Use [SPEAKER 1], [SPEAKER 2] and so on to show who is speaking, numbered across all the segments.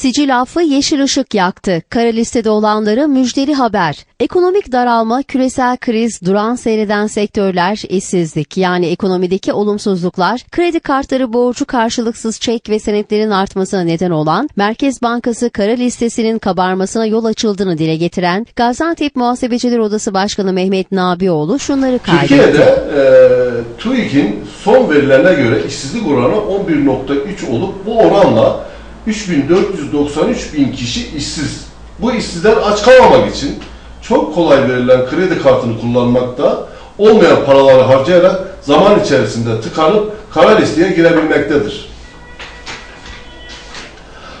[SPEAKER 1] Sicil affı yeşil ışık yaktı. Kara listede olanlara müjdeli haber. Ekonomik daralma, küresel kriz, duran seyreden sektörler, işsizlik yani ekonomideki olumsuzluklar, kredi kartları borcu karşılıksız çek ve senetlerin artmasına neden olan, Merkez Bankası kara listesinin kabarmasına yol açıldığını dile getiren Gaziantep Muhasebeciler Odası Başkanı Mehmet Nabioğlu şunları kaydetti.
[SPEAKER 2] Türkiye'de e, TÜİK'in son verilerine göre işsizlik oranı 11.3 olup bu oranla 3493 bin kişi işsiz. Bu işsizler aç kalmamak için çok kolay verilen kredi kartını kullanmakta, olmayan paraları harcayarak zaman içerisinde tıkanıp kara listeye girebilmektedir.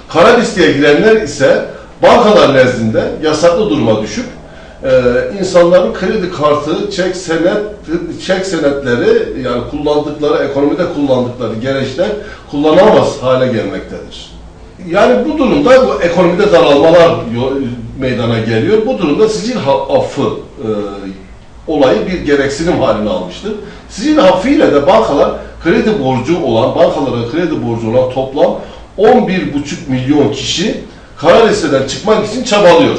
[SPEAKER 2] Kara listeye girenler ise bankalar nezdinde yasaklı duruma düşüp e, insanların kredi kartı, çek senet, çek senetleri yani kullandıkları, ekonomide kullandıkları gereçler kullanamaz hale gelmektedir. Yani bu durumda bu ekonomide daralmalar meydana geliyor. Bu durumda sicil affı e, olayı bir gereksinim haline almıştır. Sicil affıyla de bankalar kredi borcu olan, bankalara kredi borcu olan toplam 11,5 milyon kişi kara listeden çıkmak için çabalıyor.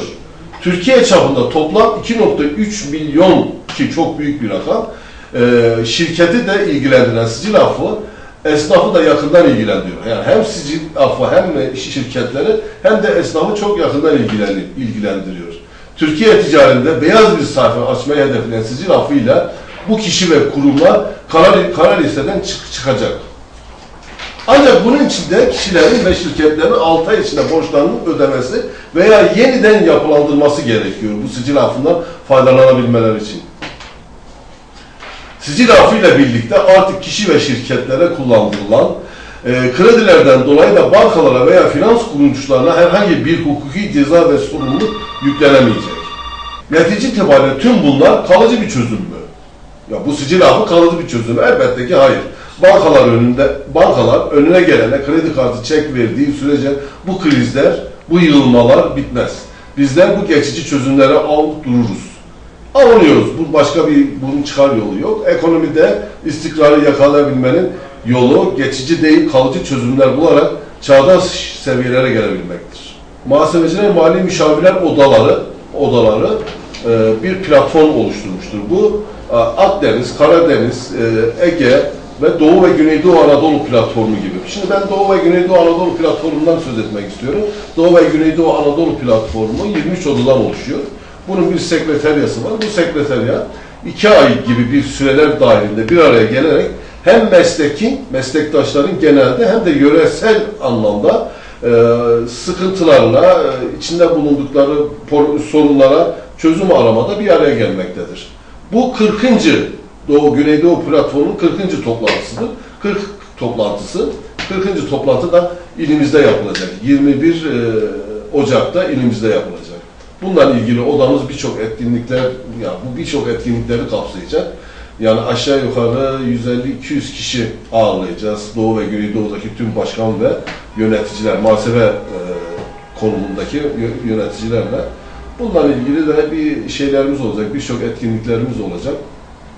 [SPEAKER 2] Türkiye çapında toplam 2.3 milyon ki çok büyük bir rakam e, şirketi de ilgilendiren sicil affı esnafı da yakından ilgilendiriyor. Yani hem sicil affı hem de şirketleri hem de esnafı çok yakından ilgilen- ilgilendiriyor. Türkiye ticaretinde beyaz bir sayfa açmayı hedefleyen sicil affıyla bu kişi ve kurumlar kara, kara listeden çık- çıkacak. Ancak bunun içinde kişilerin ve şirketlerin 6 ay içinde borçlarının ödemesi veya yeniden yapılandırması gerekiyor bu sicil affından faydalanabilmeleri için. Sicil affıyla birlikte artık kişi ve şirketlere kullandırılan e, kredilerden dolayı da bankalara veya finans kuruluşlarına herhangi bir hukuki ceza ve sorumluluk yüklenemeyecek. Netice itibariyle tüm bunlar kalıcı bir çözüm mü? Ya bu sicil affı kalıcı bir çözüm. mü? Elbette ki hayır. Bankalar önünde, bankalar önüne gelene kredi kartı çek verdiği sürece bu krizler, bu yığılmalar bitmez. Bizler bu geçici çözümlere alıp dururuz. Avunuyoruz. Bu başka bir bunun çıkar yolu yok. Ekonomide istikrarı yakalayabilmenin yolu geçici değil kalıcı çözümler bularak çağdaş seviyelere gelebilmektir. Muhasebeciler mali müşavirler odaları odaları e, bir platform oluşturmuştur. Bu e, Akdeniz, Karadeniz, e, Ege ve Doğu ve Güneydoğu Anadolu platformu gibi. Şimdi ben Doğu ve Güneydoğu Anadolu platformundan söz etmek istiyorum. Doğu ve Güneydoğu Anadolu platformu 23 odadan oluşuyor. Bunun bir sekreteryası var. Bu sekreterya iki ay gibi bir süreler dahilinde bir araya gelerek hem mesleki, meslektaşların genelde hem de yöresel anlamda e, sıkıntılarla, e, içinde bulundukları sorunlara çözüm aramada bir araya gelmektedir. Bu 40. Doğu Güneydoğu platformunun 40. toplantısıdır. 40 toplantısı. 40. toplantı da ilimizde yapılacak. 21 e, Ocak'ta ilimizde yapılacak. Bununla ilgili odamız birçok etkinlikler, ya bu birçok etkinlikleri kapsayacak. Yani aşağı yukarı 150-200 kişi ağırlayacağız. Doğu ve Güneydoğu'daki tüm başkan ve yöneticiler, muhasebe e, konumundaki yö- yöneticilerle. Bununla ilgili de bir şeylerimiz olacak, birçok etkinliklerimiz olacak.